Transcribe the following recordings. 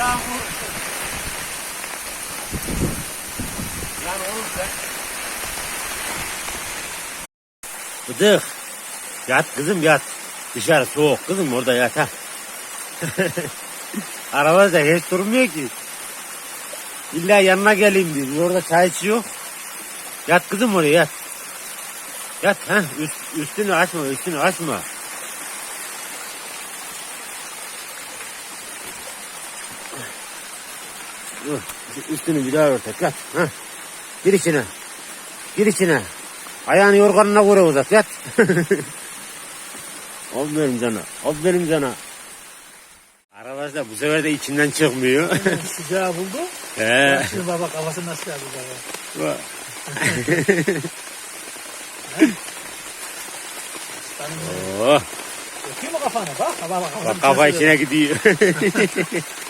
var, yağmur. Yani olursa. Bıdık. Yat kızım yat. Dışarı soğuk kızım orada yat ha. Arabada hiç durmuyor ki. İlla yanına geleyim diyor. Orada çay içiyor. Yat kızım oraya yat. Yat ha üst, üstünü açma üstünü açma. Üstünü bir daha örtek yat. Ha. Gir içine. Gir içine. Ayağını yorganına göre uzat yat. Aferin sana. Aferin sana. Arkadaşlar bu sefer de içinden çıkmıyor. Sıcağı buldu. He. Şimdi baba kafası nasıl geldi baba. oh, Döküyor mu kafana? Bak. bak kafa içine gidiyor.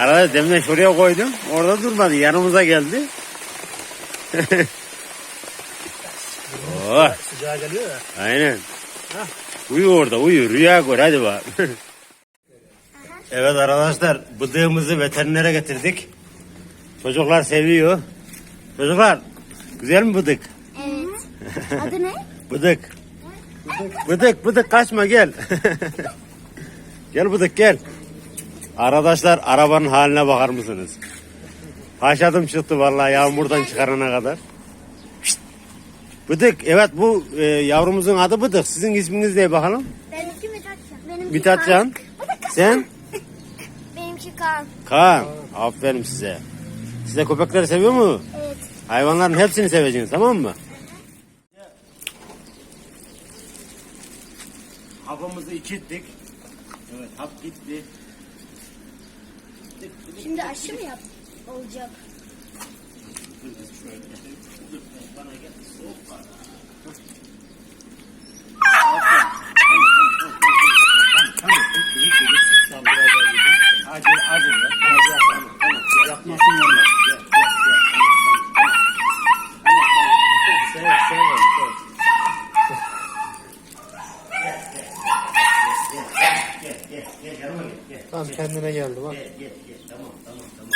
Arkadaşlar deminden şuraya koydum. Orada durmadı. Yanımıza geldi. oh, Sıcağı geliyor ya. aynen. Uyu orada uyu. Rüya gör hadi bak. evet arkadaşlar bıdığımızı veterinere getirdik. Çocuklar seviyor. Çocuklar güzel mi bıdık? Evet. Adı ne? Bıdık. Bıdık bıdık kaçma gel. gel bıdık gel. Arkadaşlar arabanın haline bakar mısınız? Haşadım çıktı vallahi yağmurdan çıkarana kadar. Şşt! Bıdık evet bu e, yavrumuzun adı Bıdık. Sizin isminiz ne bakalım? Benimki Mithatcan. Benimki Mithatcan. Sen? Benimki Kaan. Kaan. Aferin size. Siz de köpekleri seviyor mu? Evet. Hayvanların hepsini seveceksiniz tamam mı? Hapımızı içittik. Evet hap gitti. Şimdi aşı mı yap olacak? Acil kendine geldi bak. gel gel. gel. Tamam tamam tamam.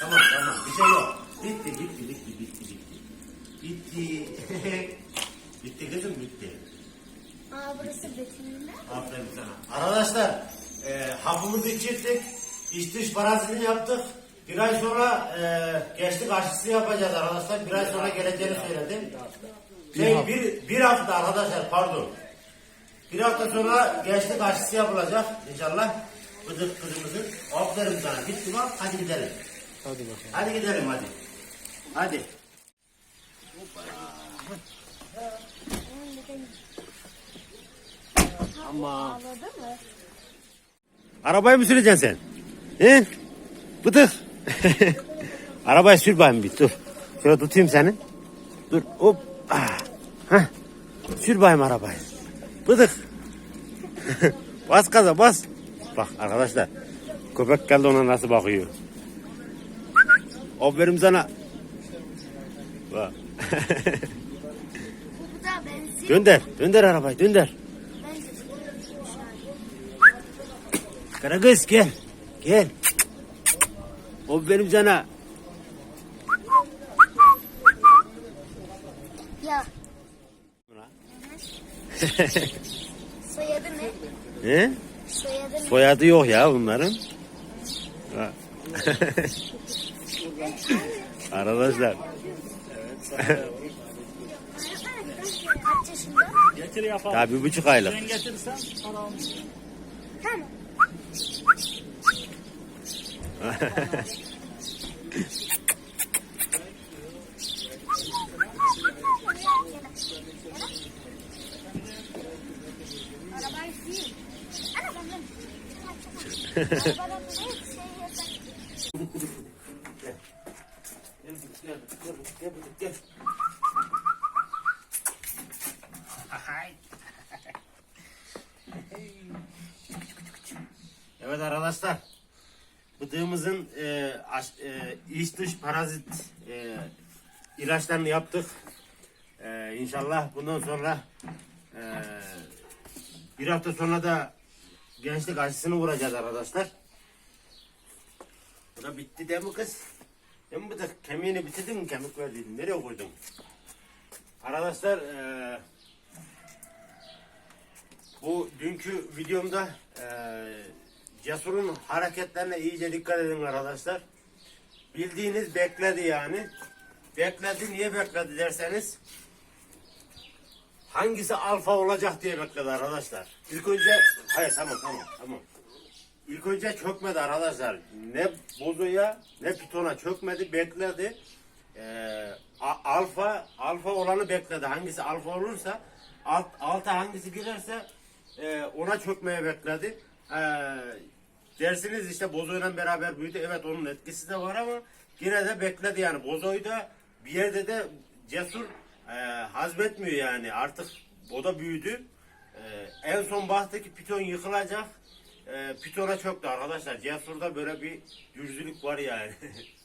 Tamam tamam. Bir şey yok. Bitti bitti bitti bitti bitti. Bitti. bitti kızım bitti. Aa burası veteriner. Aferin sana. Arkadaşlar e, hapımızı içirdik. İç dış parazitini yaptık. Bir ay sonra e, gençlik aşısı yapacağız arkadaşlar. Bir ay sonra geleceğini söyledi. Şey, bir, bir hafta arkadaşlar pardon. Bir hafta sonra gençlik aşısı yapılacak inşallah. Bıdık kızımızın. Aferin sana. Bitti bak hadi gidelim. Hadi bakalım. Hadi gidelim hadi. Hadi. Ama? Arabayı mı süreceksin sen? He? Bıdık. Arabayı sür bakayım bir dur. Şöyle tutayım seni. Dur hop. Ah. Heh. Sür bakayım arabayı. Bıdık. bas gaza bas. Bak arkadaşlar. Köpek geldi ona nasıl bakıyor. Aferin sana. Bak. Dönder. Dönder arabayı dönder. Benzin. Karagöz gel. Gel. Aferin sana. Ya. Soyadı ne? He? Soyadı ne? Soyadı yok ya bunların. Arkadaşlar? Getir yapalım. daha bir buçuk aylık. Sen getirirsen alalım. Tamam. Evet arkadaşlar. Bıdığımızın e, aş- e, iç dış parazit e, ilaçlarını yaptık. E, inşallah bundan sonra e, bir hafta sonra da gençlik aşısını vuracağız arkadaşlar. Bu da bitti değil mi kız? Değil mi bu da kemiğini bitirdin mi kemik verdiydin? Nereye koydun? Arkadaşlar e, bu dünkü videomda e, Cesur'un hareketlerine iyice dikkat edin arkadaşlar. Bildiğiniz bekledi yani. Bekledi niye bekledi derseniz hangisi alfa olacak diye bekledi arkadaşlar. İlk önce hayır tamam tamam tamam. İlk önce çökmedi arkadaşlar. Ne bozoya ne pitona çökmedi bekledi. Ee, alfa alfa olanı bekledi. Hangisi alfa olursa alt, alta hangisi girerse e, ona çökmeye bekledi. Ee, dersiniz işte bozoyla beraber büyüdü. Evet onun etkisi de var ama yine de bekledi yani. Bozoyu da bir yerde de cesur e, hazmetmiyor yani. Artık o da büyüdü. E, en son baktaki piton yıkılacak. E, pitona çöktü arkadaşlar. Cesur'da böyle bir yüzlülük var yani.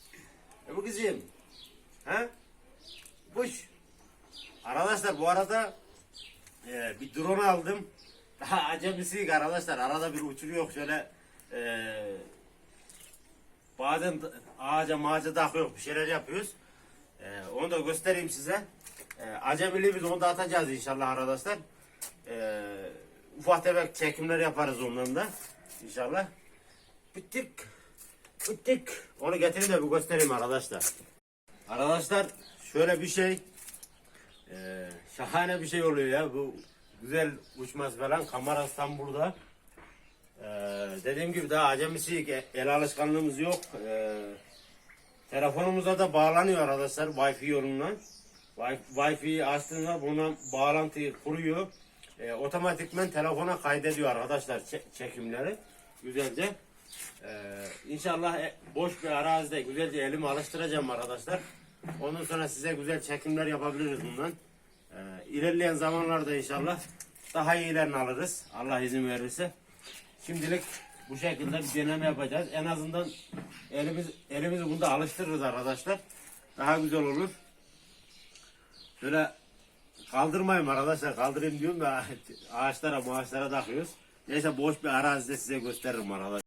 e bu kızım. Ha? Kuş. Arkadaşlar bu arada e, bir drone aldım. Daha acemisiyik arkadaşlar. Arada bir uçuruyor şöyle e, bazen ağaca mağaca takıyor bir şeyler yapıyoruz. E, onu da göstereyim size. E, acemiliğimiz onu da atacağız inşallah arkadaşlar. E, ufak tefek çekimler yaparız ondan da. İnşallah. Bittik. Bittik. Onu getireyim de bir göstereyim arkadaşlar. Arkadaşlar şöyle bir şey eee, şahane bir şey oluyor ya bu güzel uçmaz falan kamerası tam burada Eee, dediğim gibi daha acemisi el alışkanlığımız yok Eee, telefonumuza da bağlanıyor arkadaşlar wifi yolundan Wi-Fi'yi açtığında buna bağlantıyı kuruyor Eee, otomatikmen telefona kaydediyor arkadaşlar çe- çekimleri güzelce ee, inşallah e, boş bir arazide güzelce elimi alıştıracağım arkadaşlar. Ondan sonra size güzel çekimler yapabiliriz bundan. Ee, ilerleyen zamanlarda inşallah daha iyilerini alırız. Allah izin verirse. Şimdilik bu şekilde bir deneme yapacağız. En azından elimiz elimizi bunda alıştırırız arkadaşlar. Daha güzel olur. Şöyle kaldırmayayım arkadaşlar. Kaldırayım diyorum da ağaçlara ağaçlara takıyoruz. Neyse boş bir arazide size gösteririm arkadaşlar.